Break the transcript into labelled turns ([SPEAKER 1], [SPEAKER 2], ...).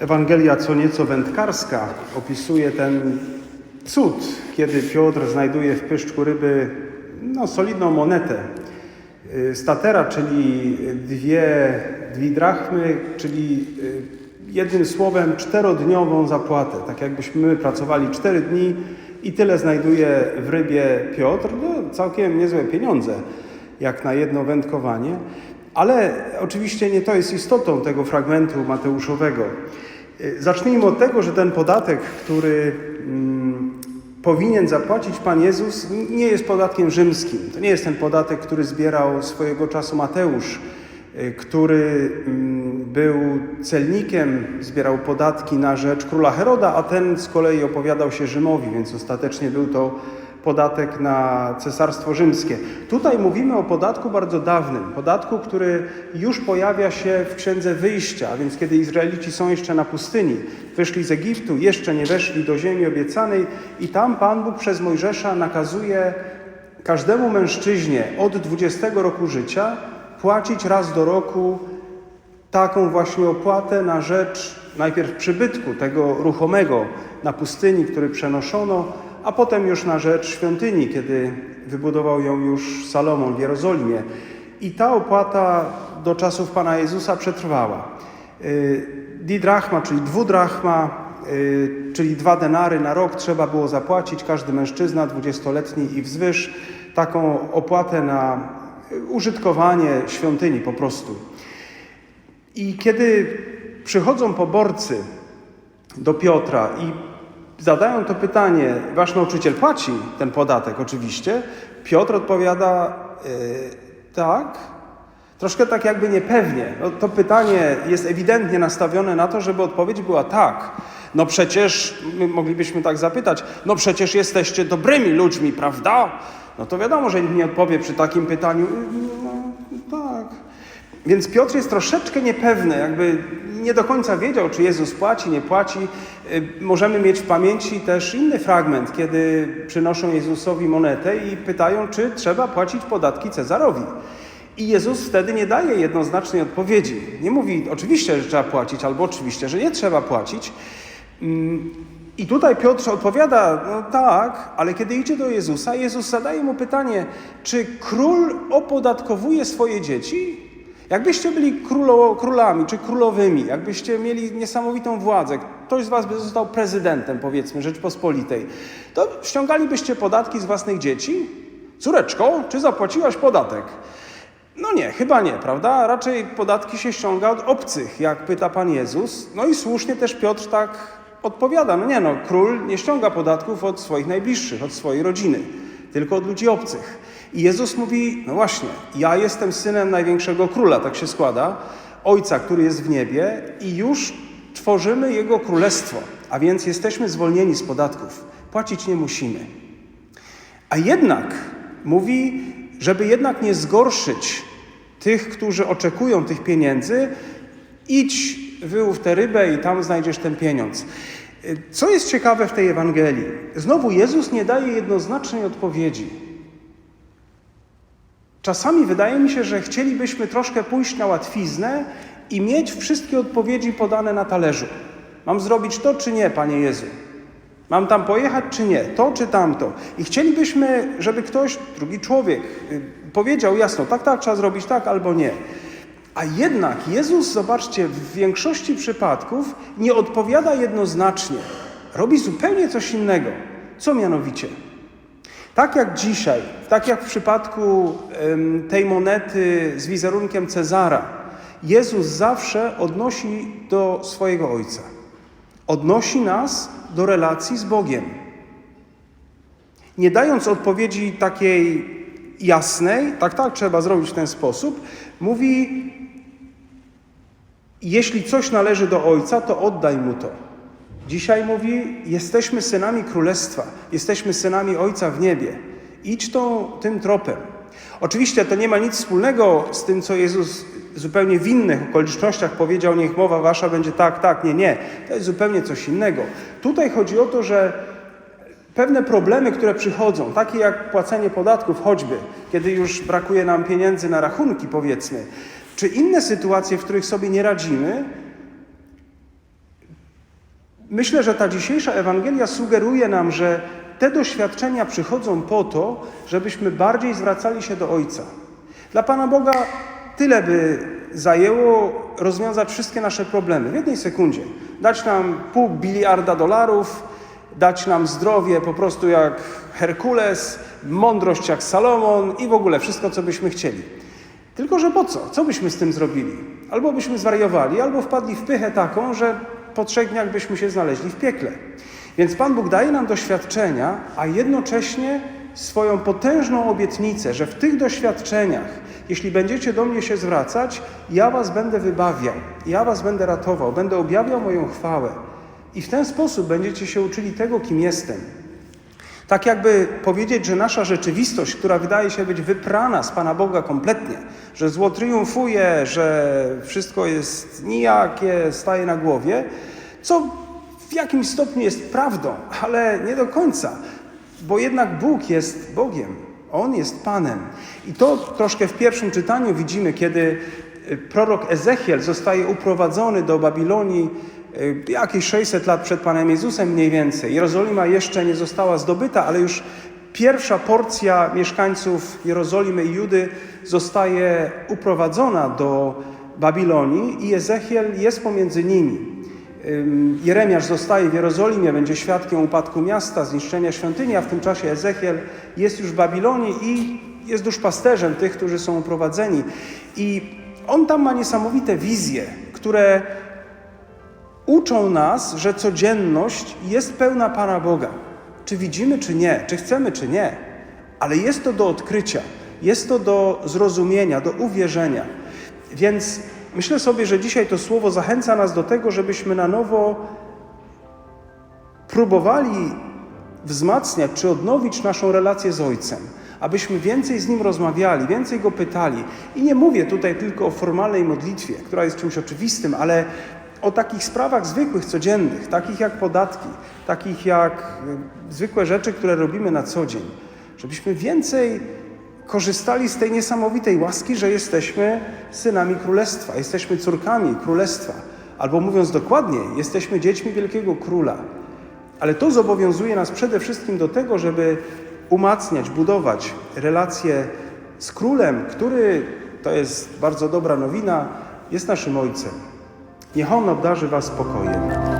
[SPEAKER 1] Ewangelia co nieco wędkarska opisuje ten cud, kiedy Piotr znajduje w pyszczku ryby no, solidną monetę. Y, Statera, czyli dwie, dwie drachmy, czyli y, jednym słowem czterodniową zapłatę. Tak jakbyśmy my pracowali cztery dni i tyle znajduje w rybie Piotr. No, całkiem niezłe pieniądze, jak na jedno wędkowanie. Ale oczywiście nie to jest istotą tego fragmentu Mateuszowego. Y, Zacznijmy od tego, że ten podatek, który mm, powinien zapłacić Pan Jezus, nie jest podatkiem rzymskim. To nie jest ten podatek, który zbierał swojego czasu Mateusz, y, który mm, był celnikiem, zbierał podatki na rzecz króla Heroda, a ten z kolei opowiadał się Rzymowi, więc ostatecznie był to podatek na Cesarstwo Rzymskie. Tutaj mówimy o podatku bardzo dawnym, podatku, który już pojawia się w Księdze Wyjścia, a więc kiedy Izraelici są jeszcze na pustyni, wyszli z Egiptu, jeszcze nie weszli do ziemi obiecanej i tam Pan Bóg przez Mojżesza nakazuje każdemu mężczyźnie od 20 roku życia płacić raz do roku taką właśnie opłatę na rzecz najpierw przybytku tego ruchomego na pustyni, który przenoszono, a potem już na rzecz świątyni, kiedy wybudował ją już Salomon w Jerozolimie. I ta opłata do czasów Pana Jezusa przetrwała. Y, Didrachma, czyli dwudrachma, y, czyli dwa denary na rok trzeba było zapłacić, każdy mężczyzna dwudziestoletni i wzwyż, taką opłatę na użytkowanie świątyni po prostu. I kiedy przychodzą poborcy do Piotra i zadają to pytanie, wasz nauczyciel płaci ten podatek oczywiście, Piotr odpowiada "E, tak, troszkę tak jakby niepewnie. No, to pytanie jest ewidentnie nastawione na to, żeby odpowiedź była tak. No przecież, my moglibyśmy tak zapytać, no przecież jesteście dobrymi ludźmi, prawda? No to wiadomo, że nikt nie odpowie przy takim pytaniu, no. Więc Piotr jest troszeczkę niepewny, jakby nie do końca wiedział, czy Jezus płaci, nie płaci. Y, Możemy mieć w pamięci też inny fragment, kiedy przynoszą Jezusowi monetę i pytają, czy trzeba płacić podatki Cezarowi. I Jezus wtedy nie daje jednoznacznej odpowiedzi. Nie mówi oczywiście, że trzeba płacić, albo oczywiście, że nie trzeba płacić. Mm, I tutaj Piotr odpowiada, no tak, ale kiedy idzie do Jezusa, Jezus zadaje mu pytanie, czy król opodatkowuje swoje dzieci? Jakbyście byli królo, królami czy królowymi, jakbyście mieli niesamowitą władzę, ktoś z was by został prezydentem, powiedzmy, Rzeczpospolitej, to ściągalibyście podatki z własnych dzieci? Córeczko, czy zapłaciłaś podatek? No nie, chyba nie, prawda? Raczej podatki się ściąga od obcych, jak pyta Pan Jezus. No i słusznie też Piotr tak odpowiada. No nie no, król nie ściąga podatków od swoich najbliższych, od swojej rodziny, tylko od ludzi obcych. I Jezus mówi, no właśnie, ja jestem synem największego króla, tak się składa, ojca, który jest w niebie i już tworzymy jego królestwo, a więc jesteśmy zwolnieni z podatków. Płacić nie musimy. A jednak mówi, żeby jednak nie zgorszyć tych, którzy oczekują tych pieniędzy, idź, wyłów tę rybę i tam znajdziesz ten pieniądz. Co jest ciekawe w tej Ewangelii? Znowu Jezus nie daje jednoznacznej odpowiedzi. Czasami wydaje mi się, że chcielibyśmy troszkę pójść na łatwiznę i mieć wszystkie odpowiedzi podane na talerzu. Mam zrobić to czy nie, Panie Jezu? Mam tam pojechać czy nie? To czy tamto? I chcielibyśmy, żeby ktoś, drugi człowiek, y, powiedział jasno, tak, tak, trzeba zrobić tak albo nie. A jednak Jezus, zobaczcie, w większości przypadków nie odpowiada jednoznacznie. Robi zupełnie coś innego. Co mianowicie? Tak jak dzisiaj, tak jak w przypadku tej monety z wizerunkiem Cezara, Jezus zawsze odnosi do swojego Ojca. Odnosi nas do relacji z Bogiem. Nie dając odpowiedzi takiej jasnej, tak, tak, trzeba zrobić w ten sposób, mówi: Jeśli coś należy do Ojca, to oddaj mu to. Dzisiaj mówi: Jesteśmy synami królestwa, jesteśmy synami Ojca w niebie. Idź tą, tym tropem. Oczywiście to nie ma nic wspólnego z tym, co Jezus zupełnie w innych okolicznościach powiedział: Niech mowa wasza będzie tak, tak, nie, nie. To jest zupełnie coś innego. Tutaj chodzi o to, że pewne problemy, które przychodzą, takie jak płacenie podatków, choćby, kiedy już brakuje nam pieniędzy na rachunki, powiedzmy, czy inne sytuacje, w których sobie nie radzimy, Myślę, że ta dzisiejsza Ewangelia sugeruje nam, że te doświadczenia przychodzą po to, żebyśmy bardziej zwracali się do Ojca. Dla Pana Boga tyle by zajęło rozwiązać wszystkie nasze problemy w jednej sekundzie. Dać nam pół biliarda dolarów, dać nam zdrowie po prostu jak Herkules, mądrość jak Salomon i w ogóle wszystko, co byśmy chcieli. Tylko, że po co? Co byśmy z tym zrobili? Albo byśmy zwariowali, albo wpadli w pychę taką, że po trzech dniach byśmy się znaleźli w piekle. Więc Pan Bóg daje nam doświadczenia, a jednocześnie swoją potężną obietnicę, że w tych doświadczeniach, jeśli będziecie do mnie się zwracać, ja was będę wybawiał, ja was będę ratował, będę objawiał moją chwałę. I w ten sposób będziecie się uczyli tego, kim jestem. Tak jakby powiedzieć, że nasza rzeczywistość, która wydaje się być wyprana z Pana Boga kompletnie, że zło triumfuje, że wszystko jest nijakie, staje na głowie, co w jakimś stopniu jest prawdą, ale nie do końca, bo jednak Bóg jest Bogiem, On jest Panem. I to troszkę w pierwszym czytaniu widzimy, kiedy y, prorok Ezechiel zostaje uprowadzony do Babilonii y, jakieś 600 lat przed Panem Jezusem mniej więcej. Jerozolima jeszcze nie została zdobyta, ale już pierwsza porcja mieszkańców Jerozolimy i Judy zostaje uprowadzona do Babilonii i Ezechiel jest pomiędzy nimi. Jeremiasz zostaje w Jerozolimie, będzie świadkiem upadku miasta, zniszczenia świątyni, a w tym czasie Ezechiel jest już w Babilonii i jest duszpasterzem tych, którzy są uprowadzeni. I on tam ma niesamowite wizje, które uczą nas, że codzienność jest pełna Pana Boga. Czy widzimy, czy nie, czy chcemy, czy nie, ale jest to do odkrycia, jest to do zrozumienia, do uwierzenia. Więc myślę sobie, że dzisiaj to słowo zachęca nas do tego, żebyśmy na nowo próbowali wzmacniać czy odnowić naszą relację z Ojcem, abyśmy więcej z Nim rozmawiali, więcej Go pytali. I nie mówię tutaj tylko o formalnej modlitwie, która jest czymś oczywistym, ale o takich sprawach zwykłych, codziennych, takich jak podatki, takich jak y, zwykłe rzeczy, które robimy na co dzień. Żebyśmy więcej korzystali z tej niesamowitej łaski, że jesteśmy synami królestwa, jesteśmy córkami królestwa. Albo mówiąc dokładniej, jesteśmy dziećmi wielkiego króla. Ale to zobowiązuje nas przede wszystkim do tego, żeby umacniać, budować relacje z królem, który, to jest bardzo dobra nowina, jest naszym ojcem. Niech on obdarzy Was spokojem.